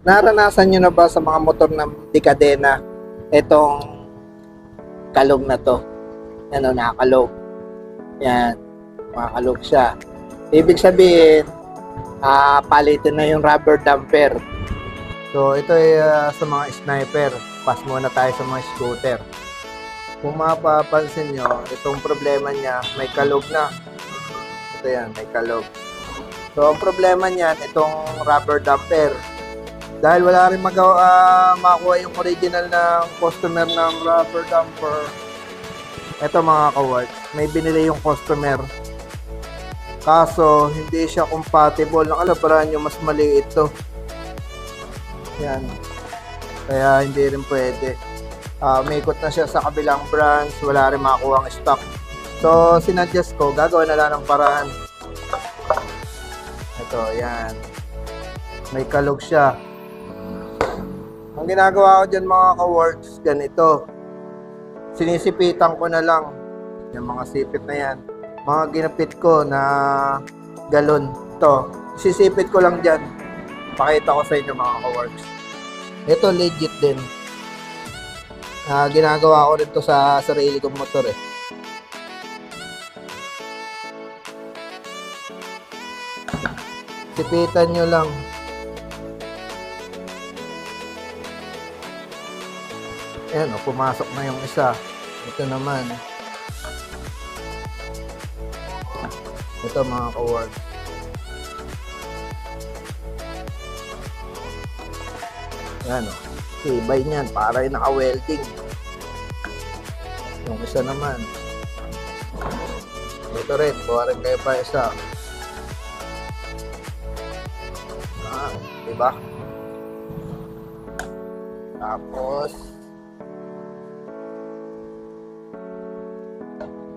Naranasan nyo na ba sa mga motor ng Decadena itong kalog na to? Ano, nakakalog. Yan, makakalog siya. Ibig sabihin, ah palitin na yung rubber damper. So, ito ay ah, sa mga sniper. Pass muna tayo sa mga scooter. Kung mapapansin nyo, itong problema niya, may kalog na. Ito yan, may kalog. So, ang problema niyan, itong rubber damper. Dahil wala rin magawa, ah, makuha yung original ng customer ng rubber damper. Ito mga kaworks, may binili yung customer. Kaso, hindi siya compatible. Nakalabaran nyo, mas maliit to. Yan. Kaya hindi rin pwede. Ah, may ikot na siya sa kabilang branch, wala rin makuha ang stock. So, sinadjust ko, gagawa na lang ng paraan. Ito, yan. May kalog siya. Ang ginagawa ko dyan mga ka-works, ganito. Sinisipitan ko na lang. Yung mga sipit na yan. Mga ginapit ko na galon. Ito. Sisipit ko lang dyan. Pakita ko sa inyo mga ka-works. Ito legit din. Ah, ginagawa ko rin to sa sarili kong motor eh. Sipitan nyo lang. Ayan, oh, pumasok na yung isa. Ito naman. Ito mga ka-work. Ayan o. Tibay niyan. Para yung naka-welding. Yung isa naman. Ito rin. Kuha rin kayo pa isa. Ah, diba? Tapos,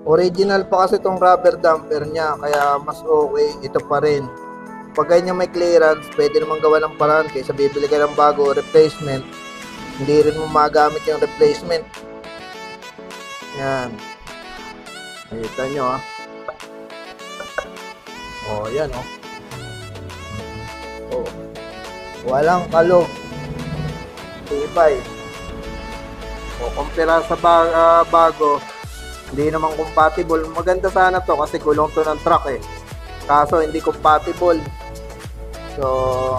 original pa kasi itong rubber damper niya, kaya mas okay, ito pa rin. Pag ganyan may clearance, pwede naman gawa ng paraan kaysa bibili ka ng bago replacement, hindi rin mo magamit yung replacement. Yan. Kita nyo ah. Oh, yan oh. Oh. Walang kalog. Tibay. O, kumpira sa ba- ah, bago, hindi naman compatible. Maganda sana to kasi gulong to ng truck eh. Kaso hindi compatible. So,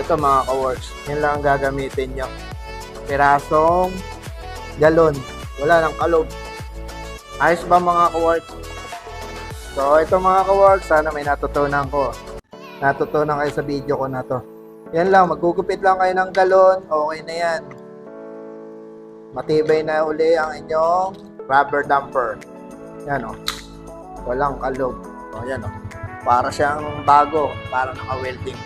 ito mga ka-works. Yan lang ang gagamitin nyo. Pirasong galon. Wala nang kalog. Ayos ba mga ka-works? So, ito mga ka-works. Sana may natutunan ko. Natutunan kayo sa video ko na to. Yan lang. Magugupit lang kayo ng galon. Okay na yan. Matibay na uli ang inyong rubber damper. Yan o. Walang kalog. O yan o. Para siyang bago. Para naka-welding.